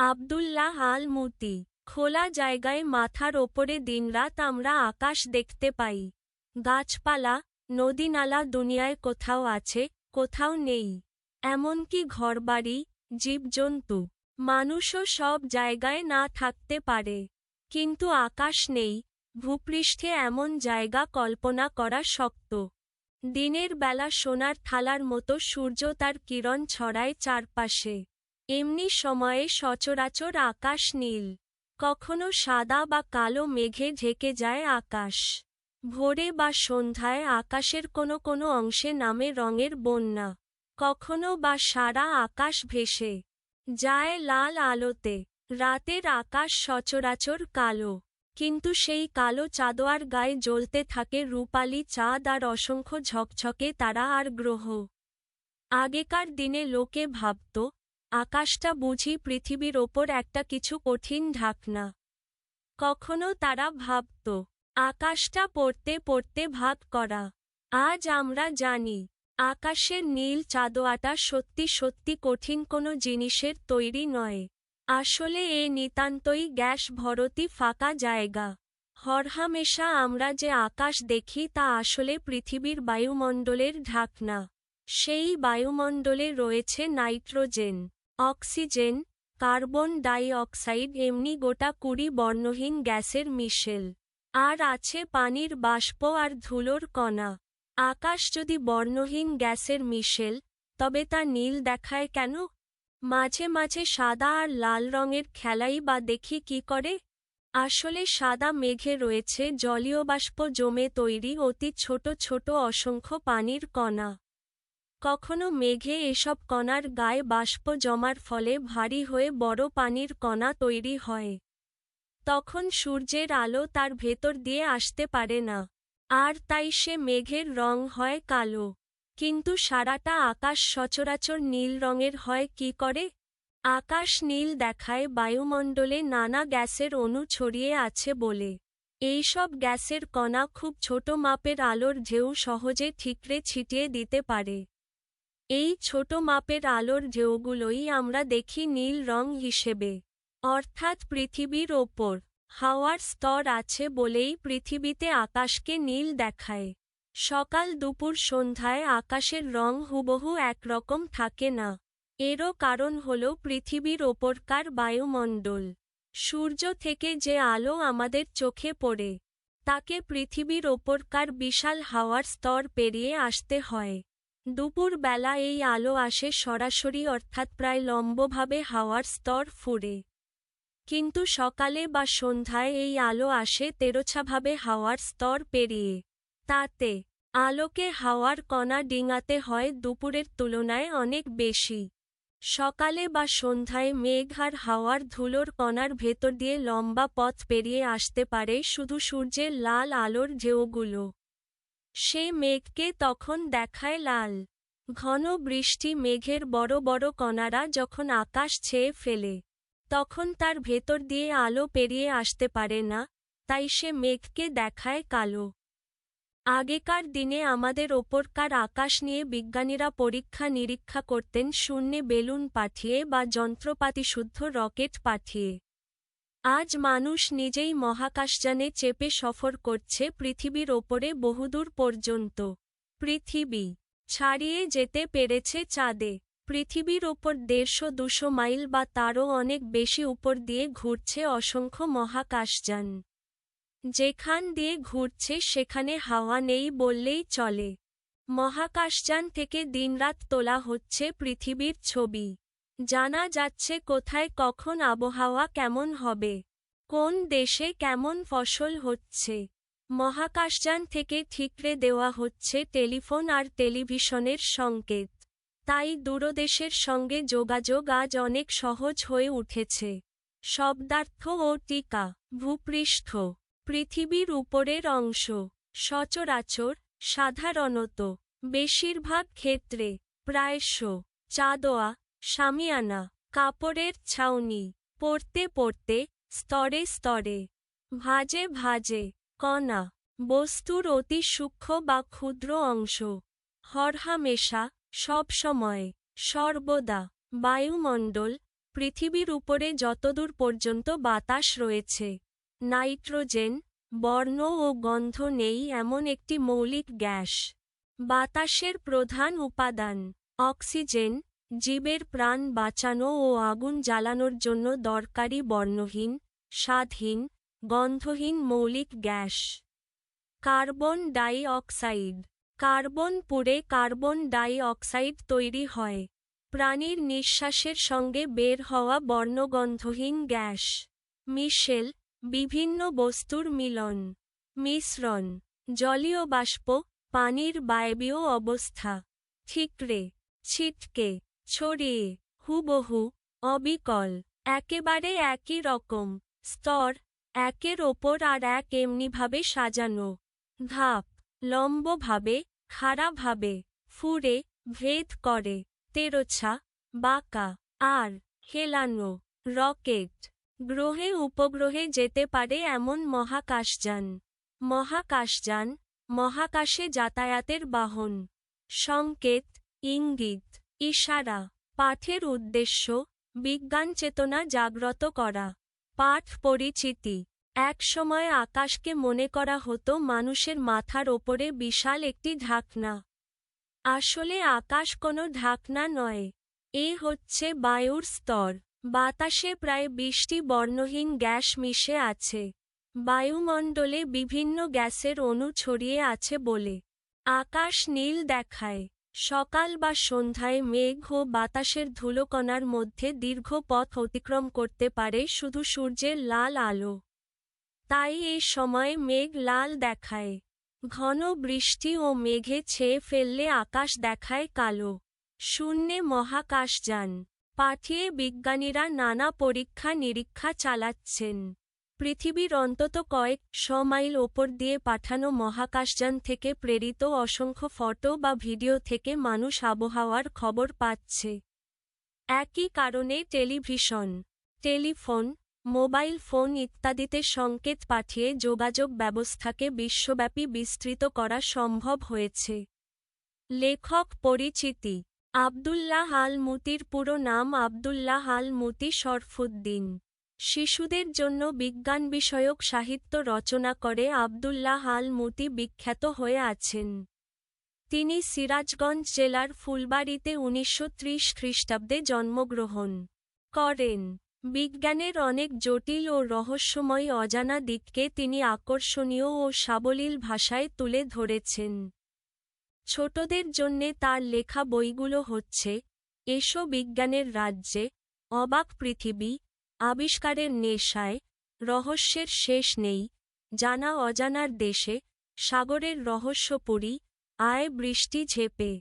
আবদুল্লাহ আল মুতি খোলা জায়গায় মাথার ওপরে দিনরাত আমরা আকাশ দেখতে পাই। গাছপালা, নদীনালা দুনিয়ায় কোথাও আছে, কোথাও নেই। এমনকি ঘরবাড়ি, জীবজন্তু, মানুষও সব জায়গায় না থাকতে পারে। কিন্তু আকাশ নেই, ভূপৃষ্ঠে এমন জায়গা কল্পনা করা শক্ত। দিনের বেলা সোনার থালার মতো সূর্য তার কিরণ ছড়ায় চারপাশে। এমনি সময়ে সচরাচর আকাশ নীল। কখনো সাদা বা কালো মেঘে ঢেকে যায় আকাশ। ভোরে বা সন্ধ্যায় আকাশের কোনো কোনো অংশে নামে রঙের বন্যা। কখনো বা সারা আকাশ ভেসে যায় লাল আলোতে। রাতের আকাশ সচরাচর কালো, কিন্তু সেই কালো চাদোয়ার গায়ে জ্বলতে থাকে রূপালি চাঁদ আর অসংখ্য ঝকঝকে তারা আর গ্রহ। আগেকার দিনে লোকে ভাবত আকাশটা বুঝি পৃথিবীর ওপর একটা কিছু কঠিন ঢাকনা। কখনো তারা ভাবত, আকাশটা পড়তে পড়তে ভাগ করা। আজ আমরা জানি, আকাশের নীল চাদোয়াটা সত্যি সত্যি কঠিন কোনো জিনিসের তৈরি নয়। আসলে এ নিতান্তই গ্যাস ভরতি ফাঁকা জায়গা। হরহামেশা আমরা যে আকাশ দেখি তা আসলে পৃথিবীর বায়ুমণ্ডলের ঢাকনা। সেই বায়ুমণ্ডলে রয়েছে nitrogen. Oxygen, carbon dioxide এমনি গোটা কুড়ি বর্ণহীন গ্যাসের মিশেল। আর আছে পানির বাষ্প আর ধুলোর কণা। আকাশ যদি বর্ণহীন গ্যাসের মিশেল, তবে তা নীল দেখায় কেন? মাঝে মাঝে সাদা আর লাল রঙের খেলাই বা দেখি কি করে? আসলে সাদা মেঘে রয়েছে জলীয় বাষ্প জমে তৈরি অতি ছোট ছোট অসংখ্য পানির কণা। কখনো মেঘে এসব কণার গায়ে বাষ্প জমার ফলে ভারী হয়ে বড় পানির কণা তৈরি হয়। তখন সূর্যের আলো তার ভেতর দিয়ে আসতে পারে না। আর তাই সে মেঘের রং হয় কালো। কিন্তু সারাটা আকাশ সচরাচর নীল রঙের হয় কি করে? আকাশ নীল দেখায় বায়ুমণ্ডলে নানা গ্যাসের অণু ছড়িয়ে আছে বলে। এইসব গ্যাসের কণা খুব ছোট মাপের আলোর ঢেউ সহজে ঠিকরে ছিটিয়ে দিতে পারে। এই ছোট মাপের আলোর ঢেউগুলোই আমরা দেখি নীল রং হিসেবে। অর্থাৎ পৃথিবীর ওপর, হাওয়ার স্তর আছে বলেই পৃথিবীতে আকাশকে নীল দেখায়। সকাল দুপুর সন্ধ্যায় আকাশের রং হুবহু একরকম থাকে না। এরও কারণ হল পৃথিবীর ওপরকার বায়ুমণ্ডল। সূর্য থেকে যে আলো আমাদের চোখে পড়ে, তাকে পৃথিবীর ওপরকার বিশাল হাওয়ার স্তর পেরিয়ে আসতে হয়। দুপুর বেলা এই আলো আসে সরাসরি অর্থাৎ প্রায় লম্বভাবে হাওয়ার স্তর ফুরে কিন্তু সকালে বা সন্ধ্যায় এই আলো আসে তেরোছাভাবে হাওয়ার স্তর পেরিয়ে। তাতে আলোকে হাওয়ার কণা ডিঙাতে হয় দুপুরের তুলনায় অনেক বেশি। সকালে বা সন্ধ্যায় মেঘ আর হাওয়ার ধুলোর কণার ভেতর দিয়ে লম্বা পথ পেরিয়ে আসতে পারে শুধু সূর্যের লাল আলোর ঢেউগুলো। সে মেঘকে তখন দেখায় লাল। ঘন বৃষ্টি মেঘের বড় বড় কণারা যখন আকাশ ছেয়ে ফেলে, তখন তার ভেতর দিয়ে আলো পেরিয়ে আসতে পারে না, তাই সে মেঘকে দেখায় কালো। আগেকার দিনে আমাদের ওপরকার আকাশ নিয়ে বিজ্ঞানীরা পরীক্ষা নিরীক্ষা করতেন, শূন্যে বেলুন পাঠিয়ে বা যন্ত্রপাতি শুদ্ধ রকেট পাঠিয়ে। আজ মানুষ নিজেই মহাকাশযানে চেপে সফর করছে পৃথিবীর ওপরে বহুদূর পর্যন্ত। পৃথিবী ছাড়িয়ে যেতে পেরেছে চাঁদে। পৃথিবীর ওপর দেড়শো দুশো মাইল বা তারও অনেক বেশি উপর দিয়ে ঘুরছে অসংখ্য মহাকাশযান। যেখান দিয়ে ঘুরছে সেখানে হাওয়া নেই বললেই চলে। মহাকাশযান থেকে দিনরাত তোলা হচ্ছে পৃথিবীর ছবি। জানা যাচ্ছে কোথায় কখন আবহাওয়া কেমন হবে, কোন দেশে কেমন ফসল হচ্ছে, মহাকাশযান থেকে ঠিকরে দেওয়া হচ্ছে টেলিফোন আর টেলিভিশনের সংকেত। তাই দূরদেশের সঙ্গে যোগাযোগ আজ অনেক সহজ হয়ে উঠেছে। শব্দার্থ ও টিকা, ভূপৃষ্ঠ, পৃথিবীর উপরের অংশ, সচরাচর, সাধারণত, বেশিরভাগ ক্ষেত্রে, প্রায়শ চাদোয়া সামিয়ানা কাপড়ের ছাউনি, পড়তে পড়তে, স্তরে স্তরে। ভাজে ভাজে, কণা, বস্তুর অতি সূক্ষ্ম বা ক্ষুদ্র অংশ। হরহামেশা সবসময় সর্বদা, বায়ুমণ্ডল, পৃথিবীর উপরে যতদূর পর্যন্ত বাতাস রয়েছে। নাইট্রোজেন, বর্ণ ও গন্ধ নেই এমন একটি মৌলিক গ্যাস। বাতাসের প্রধান উপাদান, অক্সিজেন জীবের প্রাণ বাঁচানো ও আগুন জ্বালানোর জন্য দরকারি বর্ণহীন স্বাদহীন গন্ধহীন মৌলিক gas. Carbon dioxide carbon পুড়ে কার্বন ডাই অক্সাইড তৈরি হয়। প্রাণীর নিঃশ্বাসের সঙ্গে বের হওয়া বর্ণগন্ধহীন গ্যাস। মিশেল, বিভিন্ন বস্তুর মিলন। মিশ্রণ। জলীয় বাষ্প, পানির বায়বীয় অবস্থা। ঠিকরে। ছিটকে। ছড়িয়ে হুবহু, অবিকল, একেবারে একই রকম, স্তর, একের ওপর আর এক এমনিভাবে সাজানো। ধাপ, লম্বভাবে, খাড়াভাবে ফুরে ভেদ করে, তেরোছা, বাঁকা, আর, হেলানো, রকেট। গ্রহে উপগ্রহে যেতে পারে এমন মহাকাশযান। মহাকাশযান, মহাকাশে যাতায়াতের বাহন। সংকেত, ইঙ্গিত। ইশারা, পাঠের উদ্দেশ্য, বিজ্ঞান চেতনা জাগ্রত করা। পাঠ পরিচিতি, এক সময় আকাশকে মনে করা হতো মানুষের মাথার ওপরে বিশাল একটি ঢাকনা। আসলে আকাশ কোনো ঢাকনা নয়। এ হচ্ছে বায়ুর স্তর। বাতাসে প্রায় বিশটি বর্ণহীন গ্যাস মিশে আছে। বায়ুমণ্ডলে বিভিন্ন গ্যাসের অণু ছড়িয়ে আছে বলে। আকাশ নীল দেখায়। সকাল বা সন্ধ্যায় মেঘ ও বাতাসের ধুলোকণার মধ্যে দীর্ঘ পথ অতিক্রম করতে পারে শুধু সূর্যের লাল আলো। তাই এই সময় মেঘ লাল দেখায়। ঘন বৃষ্টি ও মেঘে ছেয়ে ফেললে আকাশ দেখায় কালো। শূন্যে মহাকাশযান। পাঠিয়ে বিজ্ঞানীরা নানা পরীক্ষা নিরীক্ষা চালাচ্ছেন। পৃথিবীর অন্তত কয়েক শ মাইল ওপর দিয়ে পাঠানো মহাকাশযান থেকে প্রেরিত অসংখ্য ফটো বা ভিডিও থেকে মানুষ আবহাওয়ার খবর পাচ্ছে। একই কারণে টেলিভিশন, টেলিফোন, মোবাইল ফোন ইত্যাদিতে সংকেত পাঠিয়ে যোগাযোগ ব্যবস্থাকে বিশ্বব্যাপী বিস্তৃত করা সম্ভব হয়েছে। লেখক পরিচিতি, আবদুল্লাহ আল মুতির পুরো নাম আবদুল্লাহ আল মুতি শরফুদ্দিন। শিশুদের জন্য বিজ্ঞান বিষয়ক সাহিত্য রচনা করে আবদুল্লাহ আল মুতি বিখ্যাত হয়ে আছেন। তিনি সিরাজগঞ্জ জেলার ফুলবাড়িতে উনিশশো ত্রিশ খ্রিস্টাব্দে জন্মগ্রহণ করেন। বিজ্ঞানের অনেক জটিল ও রহস্যময় অজানা দিককে তিনি আকর্ষণীয় ও সাবলীল ভাষায় তুলে ধরেছেন। ছোটদের জন্যে তার লেখা বইগুলো হচ্ছে, এসো বিজ্ঞানের রাজ্যে, অবাক পৃথিবী আবিষ্কারের নেশায়, রহস্যের শেষ নেই, জানা অজানার দেশে, সাগরের রহস্য রহস্যপুরী আয় বৃষ্টি ঝেপে।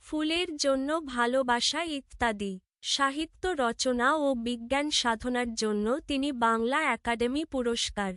ফুলের জন্য ভালোবাসা ইত্যাদি, সাহিত্য রচনা ও বিজ্ঞান সাধনার জন্য তিনি বাংলা একাডেমি পুরস্কার,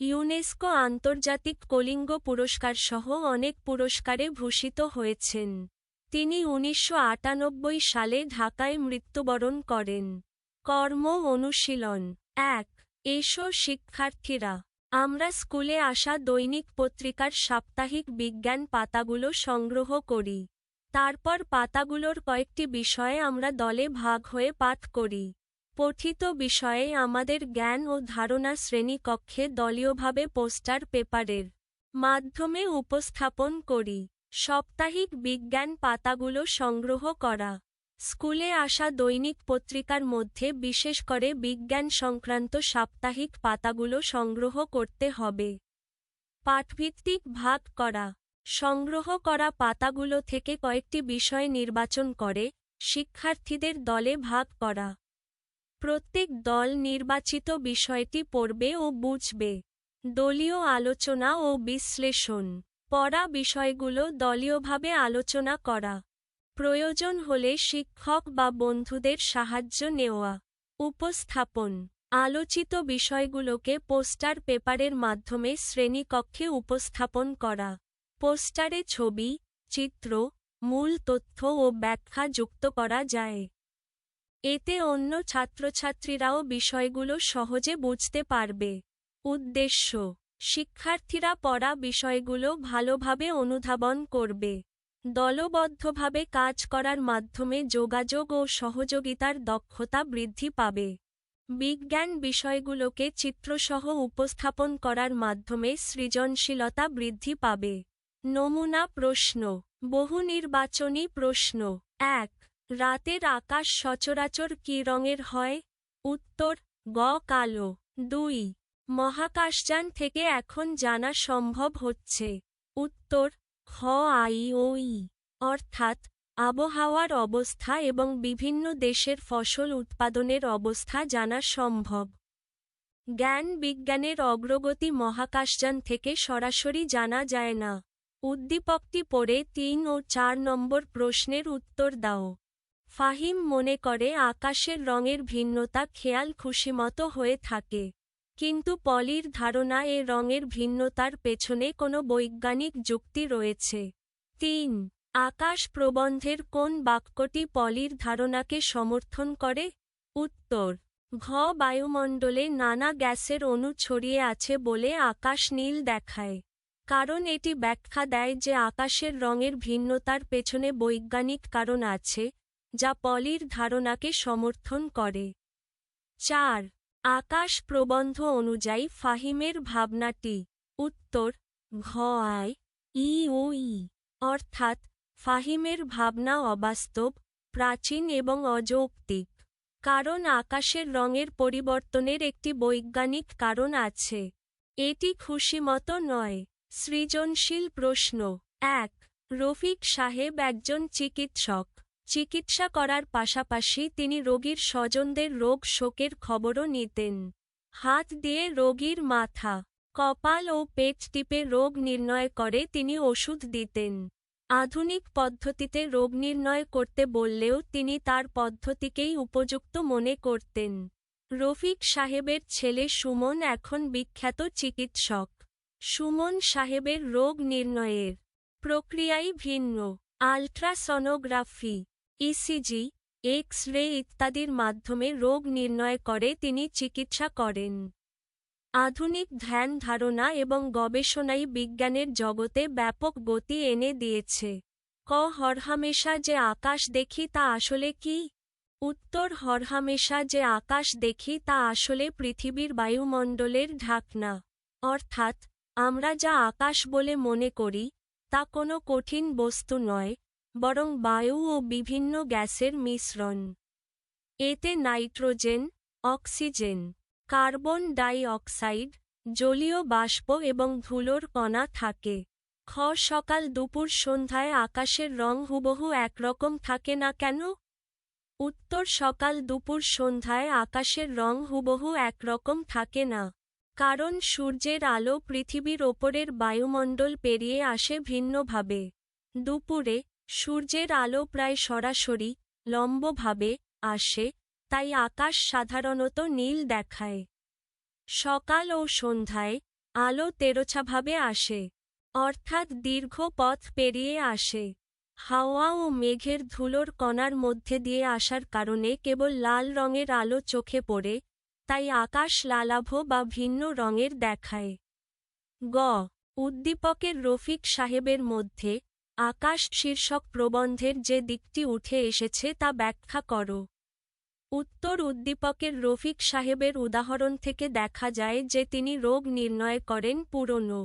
ইউনেস্কো আন্তর্জাতিক কলিঙ্গ পুরস্কার সহ অনেক পুরস্কারে ভূষিত হয়েছেন। তিনি উনিশশো আটানব্বই সালে ঢাকায় মৃত্যুবরণ করেন। কর্ম অনুশীলন। এক, এসো শিক্ষার্থীরা। আমরা স্কুলে আসা দৈনিক পত্রিকার সাপ্তাহিক বিজ্ঞান পাতাগুলো সংগ্রহ করি। তারপর পাতাগুলোর কয়েকটি বিষয়ে আমরা দলে ভাগ হয়ে পাঠ করি। পঠিত বিষয়ে আমাদের জ্ঞান ও ধারণা শ্রেণীকক্ষে দলীয়ভাবে পোস্টার পেপারের মাধ্যমে উপস্থাপন করি। সাপ্তাহিক বিজ্ঞান পাতাগুলো সংগ্রহ করা। স্কুলে আসা দৈনিক পত্রিকার মধ্যে বিশেষ করে বিজ্ঞান সংক্রান্ত সাপ্তাহিক পাতাগুলো সংগ্রহ করতে হবে। পাঠভিত্তিক ভাগ করা। সংগ্রহ করা পাতাগুলো থেকে কয়েকটি বিষয় নির্বাচন করে, শিক্ষার্থীদের দলে ভাগ করা। প্রত্যেক দল নির্বাচিত বিষয়টি পড়বে ও বুঝবে। দলীয় আলোচনা ও বিশ্লেষণ। পড়া বিষয়গুলো দলীয়ভাবে আলোচনা করা। প্রয়োজন হলে শিক্ষক বা বন্ধুদের সাহায্য নেওয়া, উপস্থাপন, আলোচিত বিষয়গুলোকে পোস্টার পেপারের মাধ্যমে শ্রেণীকক্ষে উপস্থাপন করা, পোস্টারে ছবি, চিত্র, মূল তথ্য ও ব্যাখ্যা যুক্ত করা যায়। এতে অন্য ছাত্রছাত্রীরাও বিষয়গুলো সহজে বুঝতে পারবে। উদ্দেশ্য, শিক্ষার্থীরা পড়া বিষয়গুলো ভালোভাবে অনুধাবন করবে। দলবদ্ধভাবে কাজ করার মাধ্যমে যোগাযোগ ও সহযোগিতার দক্ষতা বৃদ্ধি পাবে। বিজ্ঞান বিষয়গুলোকে চিত্রসহ উপস্থাপন করার মাধ্যমে সৃজনশীলতা বৃদ্ধি পাবে। নমুনা প্রশ্ন। বহু নির্বাচনী প্রশ্ন। এক, রাতের আকাশ সচরাচর কী রঙের হয়? উত্তর, গ, কালো। দুই, মহাকাশযান থেকে এখন জানা সম্ভব হচ্ছে। উত্তর খ, আই, ও, ই, অর্থাৎ আবহাওয়ার অবস্থা এবং বিভিন্ন দেশের ফসল উৎপাদনের অবস্থা জানা সম্ভব। জ্ঞান বিজ্ঞানের অগ্রগতি মহাকাশযান থেকে সরাসরি জানা যায় না। উদ্দীপকটি পড়ে তিন ও চার নম্বর প্রশ্নের উত্তর দাও। ফাহিম মনে করে আকাশের রঙের ভিন্নতা খেয়াল খুশিমতো হয়ে থাকে। কিন্তু পলির ধারণা এ রঙের ভিন্নতার পেছনে কোনো বৈজ্ঞানিক যুক্তি রয়েছে। তিন, আকাশ প্রবন্ধের কোন বাক্যটি পলির ধারণাকে সমর্থন করে? উত্তর, ঘ বায়ুমণ্ডলে নানা গ্যাসের অণু ছড়িয়ে আছে বলে আকাশ নীল দেখায়। কারণ এটি ব্যাখ্যা দেয় যে আকাশের রঙের ভিন্নতার পেছনে বৈজ্ঞানিক কারণ আছে, যা পলির ধারণাকে সমর্থন করে। চার আকাশ প্রবন্ধ অনুযায়ী ফাহিমের ভাবনাটি। উত্তর, ঘ আয় ই ও ই। অর্থাৎ, ফাহিমের ভাবনা অবাস্তব, প্রাচীন এবং অযৌক্তিক। কারণ আকাশের রঙের পরিবর্তনের একটি বৈজ্ঞানিক কারণ আছে। এটি খুশিমতো নয়। সৃজনশীল প্রশ্ন। এক, রফিক সাহেব একজন চিকিৎসক। চিকিৎসা করার পাশাপাশি তিনি রোগীর স্বজনদের রোগ শোকের খবরও নিতেন। হাত দিয়ে রোগীর মাথা, কপাল ও পেট টিপে রোগ নির্ণয় করে তিনি ওষুধ দিতেন। আধুনিক পদ্ধতিতে রোগ নির্ণয় করতে বললেও তিনি তার পদ্ধতিকেই উপযুক্ত মনে করতেন। রফিক সাহেবের ছেলে সুমন এখন বিখ্যাত চিকিৎসক। সুমন সাহেবের রোগ নির্ণয়ের প্রক্রিয়াই ভিন্ন। আলট্রাসনোগ্রাফি ইসিজি এক্স রে ইত্যাদির মাধ্যমে রোগ নির্ণয় করে তিনি চিকিৎসা করেন। আধুনিক ধ্যান ধারণা এবং গবেষণাই বিজ্ঞানের জগতে ব্যাপক গতি এনে দিয়েছে। ক হরহামেশা যে আকাশ দেখি তা আসলে কি? উত্তর হরহামেশা যে আকাশ দেখি তা আসলে পৃথিবীর বায়ুমণ্ডলের ঢাকনা। অর্থাৎ, আমরা যা আকাশ বলে মনে করি, তা কোনো কঠিন বস্তু নয় বরং বায়ু ও বিভিন্ন গ্যাসের মিশ্রণ। এতে nitrogen, oxygen, carbon dioxide জলীয় বাষ্প এবং ধুলোর কণা থাকে। খ সকাল দুপুর সন্ধ্যায় আকাশের রং হুবহু একরকম থাকে না কেন? উত্তর সকাল দুপুর সন্ধ্যায় আকাশের রং হুবহু একরকম থাকে না, কারণ সূর্যের আলো পৃথিবীর ওপরের বায়ুমণ্ডল পেরিয়ে আসে ভিন্নভাবে। দুপুরে সূর্যের আলো প্রায় সরাসরি, লম্বভাবে আসে, তাই আকাশ সাধারণত নীল দেখায়। সকাল ও সন্ধ্যায় আলো তেরোছাভাবে আসে, অর্থাৎ দীর্ঘ পথ পেরিয়ে আসে। হাওয়া ও মেঘের ধুলোর কণার মধ্যে দিয়ে আসার কারণে কেবল লাল রঙের আলো চোখে পড়ে, তাই আকাশ লালাভ বা ভিন্ন রঙের দেখায়। গ. উদ্দীপকের রফিক সাহেবের মধ্যে আকাশ শীর্ষক প্রবন্ধের যে দিকটি উঠে এসেছে তা ব্যাখ্যা করো। উত্তর উদ্দীপকের রফিক সাহেবের উদাহরণ থেকে দেখা যায় যে তিনি রোগ নির্ণয় করেন পুরনো,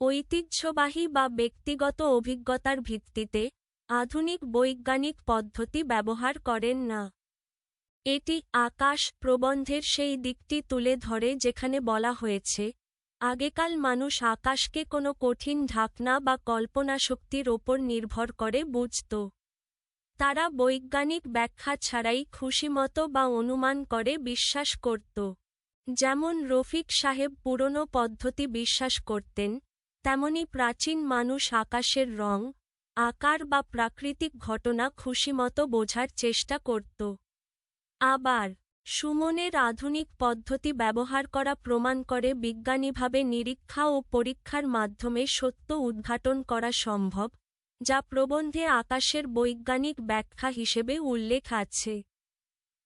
ঐতিহ্যবাহী বা ব্যক্তিগত অভিজ্ঞতার ভিত্তিতে আধুনিক বৈজ্ঞানিক পদ্ধতি ব্যবহার করেন না। এটি আকাশ প্রবন্ধের সেই দিকটি তুলে ধরে যেখানে বলা হয়েছে আগেকাল মানুষ আকাশকে কোনো কঠিন ঢাকনা বা কল্পনাশক্তির ওপর নির্ভর করে বুঝত। তারা বৈজ্ঞানিক ব্যাখ্যা ছাড়াই খুশিমতো বা অনুমান করে বিশ্বাস করত। যেমন রফিক সাহেব পুরনো পদ্ধতি বিশ্বাস করতেন, তেমনি প্রাচীন মানুষ আকাশের রং, আকার বা প্রাকৃতিক ঘটনা খুশিমতো বোঝার চেষ্টা করত। আবার সুমনের আধুনিক পদ্ধতি ব্যবহার করা প্রমাণ করে বিজ্ঞানীভাবে নিরীক্ষা ও পরীক্ষার মাধ্যমে সত্য উদ্ঘাটন করা সম্ভব, যা প্রবন্ধে আকাশের বৈজ্ঞানিক ব্যাখ্যা হিসেবে উল্লেখ আছে।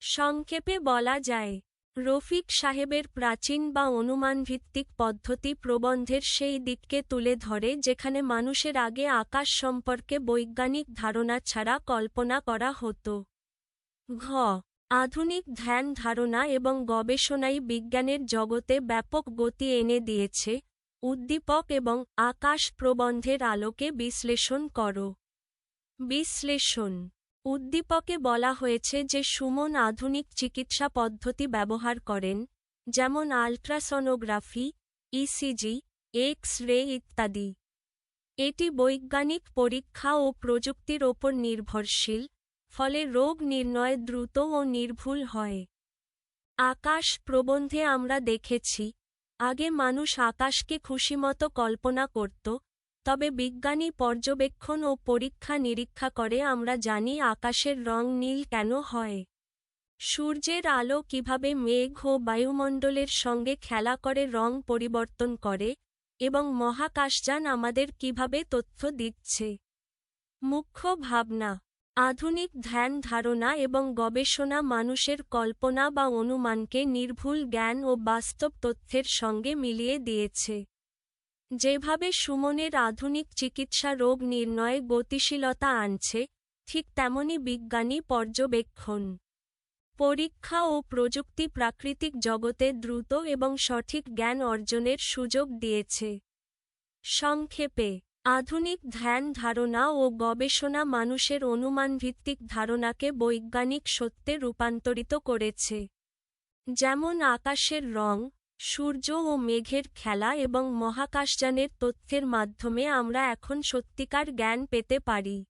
সংক্ষেপে বলা যায়, রফিক সাহেবের প্রাচীন বা অনুমানভিত্তিক পদ্ধতি প্রবন্ধের সেই দিককে তুলে ধরে যেখানে মানুষের আগে আকাশ সম্পর্কে বৈজ্ঞানিক ধারণা ছাড়া কল্পনা করা হতো। ঘ আধুনিক ধ্যান ধারণা এবং গবেষণাই বিজ্ঞানের জগতে ব্যাপক গতি এনে দিয়েছে। উদ্দীপক এবং আকাশ প্রবন্ধের আলোকে বিশ্লেষণ করো। বিশ্লেষণ। উদ্দীপকে বলা হয়েছে যে সুমন আধুনিক চিকিৎসা পদ্ধতি ব্যবহার করেন, যেমন আল্ট্রাসনোগ্রাফি ইসিজি এক্স রে ইত্যাদি। এটি বৈজ্ঞানিক পরীক্ষা ও প্রযুক্তির ওপর নির্ভরশীল ফলে রোগ নির্ণয় দ্রুত ও নির্ভুল হয়। আকাশ প্রবন্ধে আমরা দেখেছি, আগে মানুষ আকাশকে খুশিমতো কল্পনা করত, তবে বিজ্ঞানী পর্যবেক্ষণ ও পরীক্ষা নিরীক্ষা করে আমরা জানি আকাশের রং নীল কেন হয়। সূর্যের আলো কীভাবে মেঘ ও বায়ুমণ্ডলের সঙ্গে খেলা করে রং পরিবর্তন করে, এবং মহাকাশযান আমাদের কীভাবে তথ্য দিচ্ছে। মুখ্য ভাবনা আধুনিক ধ্যান ধারণা এবং গবেষণা মানুষের কল্পনা বা অনুমানকে নির্ভুল জ্ঞান ও বাস্তব তথ্যের সঙ্গে মিলিয়ে দিয়েছে। যেভাবে সুমনের আধুনিক চিকিৎসা রোগ নির্ণয়ে গতিশীলতা আনছে, ঠিক তেমনি বিজ্ঞানী পর্যবেক্ষণ। পরীক্ষা ও প্রযুক্তি প্রাকৃতিক জগতে দ্রুত এবং সঠিক জ্ঞান অর্জনের সুযোগ দিয়েছে। সংক্ষেপে আধুনিক ধ্যান ধারণা ও গবেষণা মানুষের অনুমানভিত্তিক ধারণাকে বৈজ্ঞানিক সত্যে রূপান্তরিত করেছে। যেমন আকাশের রং, সূর্য ও মেঘের খেলা এবং মহাকাশযানের তথ্যের মাধ্যমে আমরা এখন সত্যিকার জ্ঞান পেতে পারি।